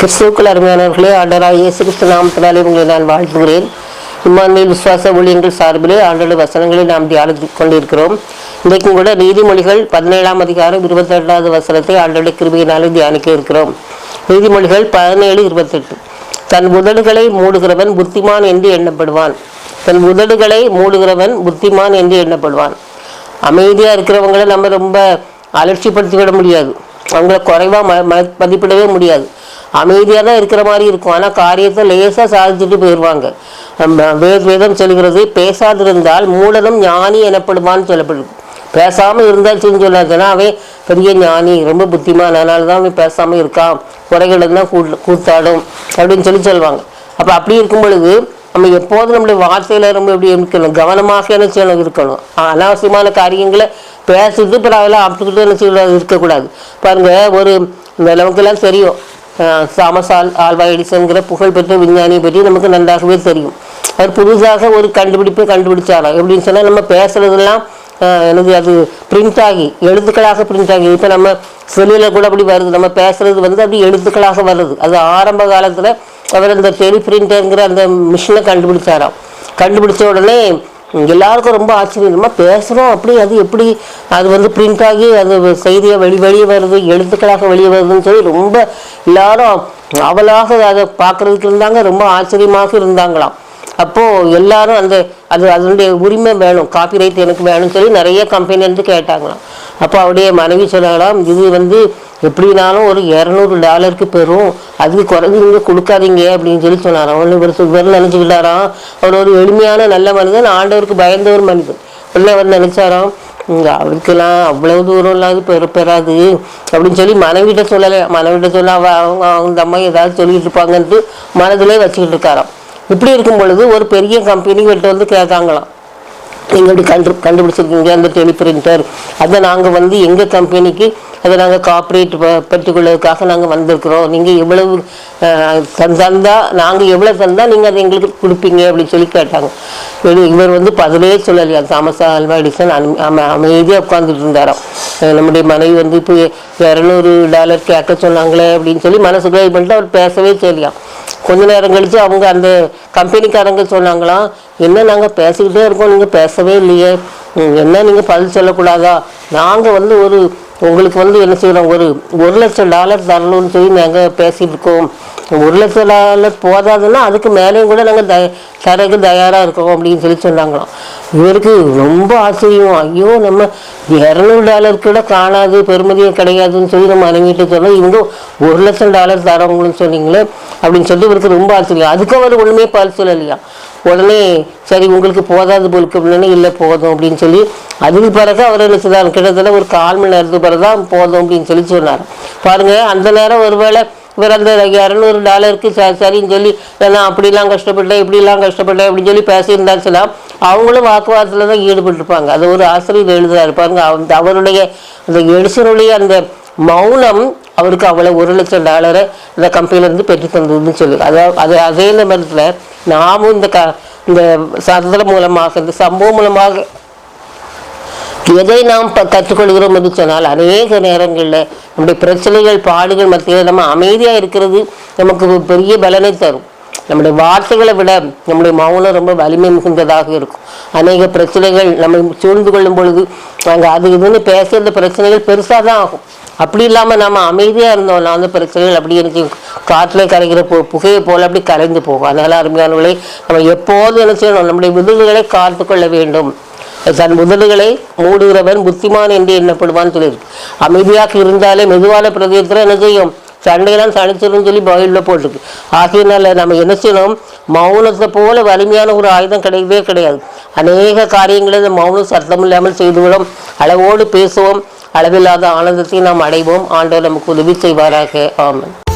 கிறிஸ்துவுக்குள் அருமையானவர்களே ஆண்டராக இயேசு கிறிஸ்து நாமத்தினாலே உங்களை நான் வாழ்த்துகிறேன். இம்மான்மையில் விசுவாச ஊழியர்கள் சார்பிலே ஆண்டோட வசனங்களை நாம் தியானித்து கொண்டிருக்கிறோம். இன்றைக்கும் கூட நீதிமொழிகள் பதினேழாம் அதிகாரம் இருபத்தெட்டாவது வசனத்தை ஆண்டோட கிருபியினாலே தியானிக்க இருக்கிறோம். நீதிமொழிகள் பதினேழு இருபத்தெட்டு. தன் உதடுகளை மூடுகிறவன் புத்திமான் என்று எண்ணப்படுவான். தன் உதடுகளை மூடுகிறவன் புத்திமான் என்று எண்ணப்படுவான். அமைதியாக இருக்கிறவங்களை நம்ம ரொம்ப அலட்சிப்படுத்திவிட முடியாது. அவங்கள குறைவாக ம ம மதிப்பிடவே முடியாது. அமைதியாக தான் இருக்கிற மாதிரி இருக்கும் ஆனால் காரியத்தை லேசாக சாதிச்சுட்டு போயிடுவாங்க நம்ம வேத வேதம் சொல்கிறது பேசாதிருந்தால் மூடனும் ஞானி எனப்படுவான்னு சொல்லப்படுது பேசாமல் இருந்தாச்சுன்னு சொல்லாதுன்னா அவன் பெரிய ஞானி ரொம்ப புத்திமான் அதனால தான் அவன் பேசாமல் இருக்கான் குறைகளை தான் கூ கூத்தாடும் அப்படின்னு சொல்லி சொல்லுவாங்க அப்போ அப்படி இருக்கும் பொழுது நம்ம எப்போதும் நம்முடைய வார்த்தையில் ரொம்ப எப்படி இருக்கணும் கவனமாக என்ன செய்யணும் இருக்கணும் அனாவசியமான காரியங்களை பேசுறது அப்புறம் அதெல்லாம் அப்படிக்கிட்டு என்ன செய்யக்கூடாது இருக்கக்கூடாது பாருங்கள் ஒரு நமக்கெல்லாம் தெரியும் தாமஸ் ஆல் ஆல்வா எடிசன்கிற புகழ்பெற்ற விஞ்ஞானியை பற்றி நமக்கு நன்றாகவே தெரியும் அவர் புதுசாக ஒரு கண்டுபிடிப்பை கண்டுபிடிச்சாராம் எப்படின்னு சொன்னால் நம்ம பேசுகிறதெல்லாம் எனது அது பிரிண்ட் ஆகி எழுத்துக்களாக பிரிண்ட் ஆகி இப்போ நம்ம செல்லில் கூட அப்படி வருது நம்ம பேசுகிறது வந்து அப்படி எழுத்துக்களாக வருது அது ஆரம்ப காலத்தில் அவர் அந்த டெலி பிரிண்டருங்கிற அந்த மிஷினை கண்டுபிடிச்சாராம் கண்டுபிடிச்ச உடனே எல்லாருக்கும் ரொம்ப ஆச்சரியம். பேசுகிறோம் அப்படி அது எப்படி அது வந்து பிரிண்ட் ஆகி அது செய்தியாக வெளி வெளியே வருது எழுத்துக்களாக வெளியே வருதுன்னு சொல்லி ரொம்ப எல்லாரும் அவளாக அதை பார்க்கறதுக்கு இருந்தாங்க ரொம்ப ஆச்சரியமாக இருந்தாங்களாம். அப்போது எல்லாரும் அந்த அது அதனுடைய உரிமை வேணும் காப்பி ரைட் எனக்கு வேணும்னு சொல்லி நிறைய கம்பெனி வந்து கேட்டாங்களாம். அப்போ அவருடைய மனைவி சொன்னாங்களாம் இது வந்து எப்படினாலும் ஒரு இரநூறு டாலருக்கு பெறும். அதுக்கு குறைஞ்சி நீங்கள் கொடுக்காதீங்க அப்படின்னு சொல்லி சொன்னாராம். ஒன்று இவர் இவர் நினச்சிக்கிட்டாராம். அவர் ஒரு எளிமையான நல்ல மனிதன் ஆண்டவருக்கு பயந்த ஒரு மனிதன். உள்ள அவர் நினச்சாராம் அவருக்கெல்லாம் அவ்வளவு தூரம் இல்லாது பெற பெறாது. அப்படின்னு சொல்லி மனைவிட்ட சொல்லலை. மனைவிட்ட சொல்ல அவ அவங்க அவங்க அம்மா ஏதாவது சொல்லிட்டு இருப்பாங்கன்ட்டு மனதிலே வச்சுக்கிட்டு இருக்காராம். இப்படி இருக்கும் பொழுது ஒரு பெரிய கம்பெனி கிட்ட வந்து கேட்காங்களாம் நீங்கள் எப்படி கண்டு கண்டுபிடிச்சிருக்கீங்க? அந்த டெலிபிரிண்டர் அதை நாங்கள் வந்து எங்கள் கம்பெனிக்கு அதை நாங்கள் காப்பரேட் பெற்றுக்கொள்வதற்காக நாங்கள் வந்திருக்கிறோம். நீங்கள் எவ்வளவு தந்தால் நாங்கள் எவ்வளோ தந்தால் நீங்கள் அதை எங்களுக்கு கொடுப்பீங்க அப்படின்னு சொல்லி கேட்டாங்க. இவர் வந்து பதிலே சொல்லலையா? தாமஸ் ஆல்வா எடிசன் அனு அம அமைதியாக உட்காந்துட்டு இருந்தாராம். நம்முடைய மனைவி வந்து இப்போ இரநூறு டாலர் கேட்க சொன்னாங்களே அப்படின்னு சொல்லி மனசு இது பண்ணிட்டு அவர் பேசவே செய்யலையாம். கொஞ்ச நேரம் கழித்து அவங்க அந்த கம்பெனிக்காரங்க சொன்னாங்களாம் என்ன நாங்கள் பேசிக்கிட்டே இருக்கோம் நீங்கள் பேசவே இல்லையே. என்ன நீங்கள் பதில் சொல்லக்கூடாதா? நாங்கள் வந்து ஒரு உங்களுக்கு வந்து என்ன செய்கிறோம் ஒரு ஒரு லட்சம் டாலர் தரணும்னு சொல்லி நாங்கள் பேசிகிட்டு இருக்கோம். ஒரு லட்சம் டாலர் போதாதுன்னா அதுக்கு மேலேயும் கூட நாங்கள் த தரக்கு தயாராக இருக்கோம் அப்படின்னு சொல்லி சொன்னாங்களாம். இவருக்கு ரொம்ப ஆச்சரியம். ஐயோ நம்ம இரநூறு டாலர் கூட காணாது பெருமதியும் கிடையாதுன்னு சொல்லி நம்ம மனைவிட்டு சொன்னோம். இவங்க ஒரு லட்சம் டாலர் தரவங்களும் சொன்னீங்களே அப்படின்னு சொல்லி இவருக்கு ரொம்ப ஆச்சரியம். அதுக்கு அவர் ஒன்றுமே பதில் சொல்லலையா? உடனே சரி உங்களுக்கு போதாது போலுக்கு அப்படின்னா இல்லை போதும் அப்படின்னு சொல்லி அதுக்கு பிறகு அவர் என்ன செய்தார்? கிட்டத்தட்ட ஒரு கால் மணி நேரத்துக்கு பிறகு தான் போதும் அப்படின்னு சொல்லி சொன்னார். பாருங்கள் அந்த நேரம் ஒருவேளை இவர் அந்த இரநூறு டாலருக்கு ச சரின்னு சொல்லி நான் அப்படிலாம் கஷ்டப்பட்டேன் இப்படிலாம் கஷ்டப்பட்டேன் அப்படின்னு சொல்லி பேசியிருந்தாச்சுன்னா அவங்களும் வாக்குவாதத்தில் தான் ஈடுபட்டிருப்பாங்க. அது ஒரு ஆசிரியர் எழுதுறாரு. பாருங்க அந்த அவருடைய அந்த எடிசனுடைய அந்த மௌனம் அவருக்கு அவ்வளோ ஒரு லட்சம் டாலரை இந்த கம்பெனிலேருந்து பெற்று தந்ததுன்னு சொல்லி. அதாவது அது அதே நேரத்தில் நாமும் இந்த க இந்த சதந்திரம் மூலமாக இந்த சம்பவம் மூலமாக எதை நாம் ப- கற்றுக்கொள்கிறோம் என்று சொன்னால் அநேக நேரங்களில் நம்முடைய பிரச்சனைகள் பாடுகள் மத்தியில் நம்ம அமைதியாக இருக்கிறது நமக்கு பெரிய பலனை தரும். நம்முடைய வார்த்தைகளை விட நம்முடைய மௌனம் ரொம்ப வலிமை மிகுந்ததாக இருக்கும். அநேக பிரச்சனைகள் நம்ம சூழ்ந்து கொள்ளும் பொழுது நாங்கள் அது இதுன்னு பேசுகிற பிரச்சனைகள் பெருசாக தான் ஆகும். அப்படி இல்லாமல் நம்ம அமைதியாக இருந்தோம்னா அந்த பிரச்சனைகள் அப்படி எனக்கு காற்றிலே கரைகிற பு புகையை போல் அப்படி கரைந்து போகும். அதனால் அருமையானவர்களை நம்ம எப்போதும் என்ன செய்யணும்? நம்முடைய விருதுகளை காத்து கொள்ள வேண்டும். தன் முதல்களை மூடுகிறவன் புத்திமான் என்று எண்ணப்படுவான்னு சொல்லியிருக்கு அமைதியாக இருந்தாலே மெதுவான பிரதேசத்தில் என்ன செய்யும்? சண்டையெல்லாம் தனிச்சிடும் சொல்லி பயிலில் போட்டிருக்கு. ஆகையினால நம்ம என்ன செய்யணும்? மௌனத்தை போல வலிமையான ஒரு ஆயுதம் கிடையவே கிடையாது. அநேக காரியங்களை இந்த மௌனம் சத்தம் இல்லாமல் செய்துவிடும். அளவோடு பேசுவோம். அளவில்லாத ஆனந்தத்தை நாம் அடைவோம். ஆண்டவர் நமக்கு உதவி செய்வாராக. ஆமன்.